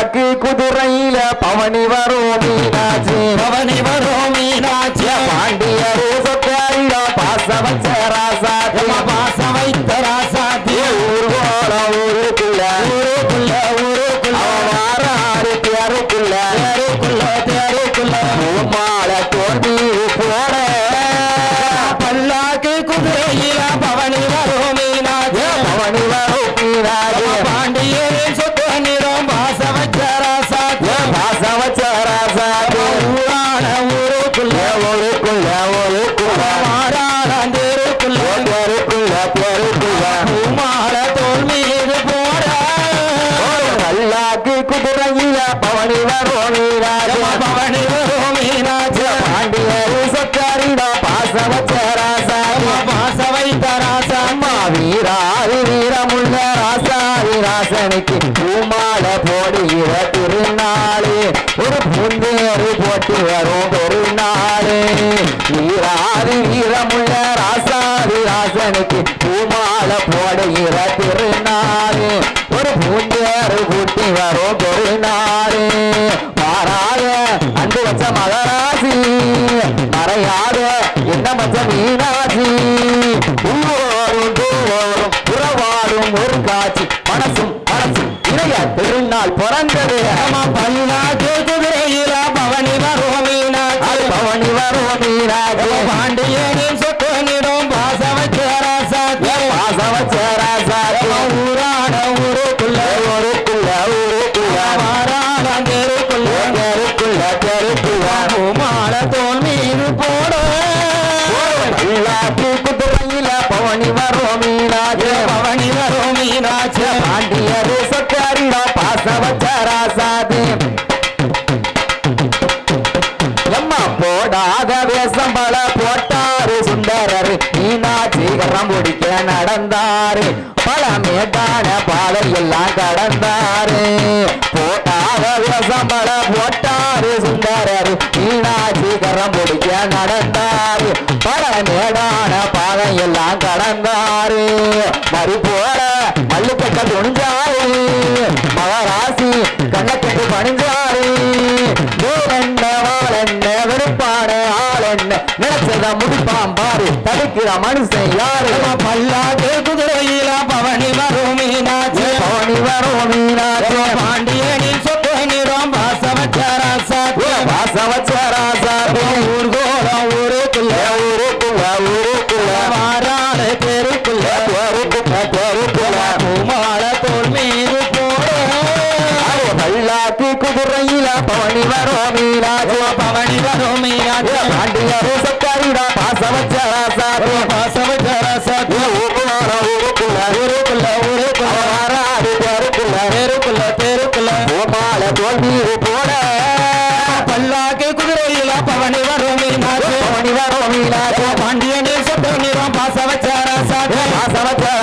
பல்லாக்கு குதிரையில பவனி வரும் மீனாட்சி. பவனி வரும் பல்லாக்கு குதிரையில பவனி வரும் மீனாட்சி பவனி வரும் மீனாட்சி பாண்டியரு சொத்தாரிட பாச வச்ச ராசாதி பூமால போடுகிற திருநாளே. ஒரு புந்தேறு போட்டு வரும் பெருநாளே. வீராதி வீரமுள்ள ராசாதி ராசனுக்கு பூமால போடுகிற திருநாளே. ஒரு புந்தேறு கூட்டி வரும் பெருநாளே. மாறாத அன்பு வச்ச மகராசி மறையாத என்ன மச்ச மீனாசி உள்ளோரும் தூவோரும் உறவாடும் ஒரு காட்சி மனசும் திருநாள் பிறந்தது. பல்லாக்கு குதிரையில பவனி வரும் மீனாட்சி அது பவனி வரும் மீனாட்சி பாண்டியனின் சொத்து நிறம் பாச வச்ச ராசாத்தி பாச வச்ச ராசாத்தி ஊரான ஊருக்குள்ள. ஊருக்குள்ள ஊருக்குள்ள. மாறான தெருக்குள்ள. தெருக்குள்ள தெருக்குள்ள. பூமால தோல் மீது போட. எல்லாத்தி குதிரையில பவனி மீனாட்சி போடாத வேஷம் பல போட்டாரு சுந்தரரு. மீனாட்சி கரம் பிடிக்க நடந்தாரு. பல மேட்டான பாதை எல்லாம் கடந்தாரு. போட்டாத வேஷம் பல போட்டாரு சுந்தரரு. மீனாட்சி கரம் பிடிக்க நடந்தாரு. பல மேடான பாதை எல்லாம் கடந்தாரு. மறு போல மல்லுக்கட்ட துணிஞ்சா நினைச்சத முடிப்பான் பாரு. தடுக்கிற மனுஷன் யாரு? பல்லாக்கு குதிரையில பவனி வரும் மீனாட்சி. பவனி வரும் மீனாட்சி. பாண்டியனின் சொத்து நிறம் பாச வச்ச ராசாத்தி வாச வச்ச ராசாதி ஊர்கோலம் ஊருக்குள்ள ஊருக்குள்ள. ஊருக்குள்ள மாறான தெருக்குள்ள. தெருக்குள்ள தெருக்குள்ள. பூமால தோல் மீது போட. பல்லாக்கு குதிரையில பவனி வரும் மீனாட்சி. பவனி வரும் மீனாட்சி. பாண்டியரு তারা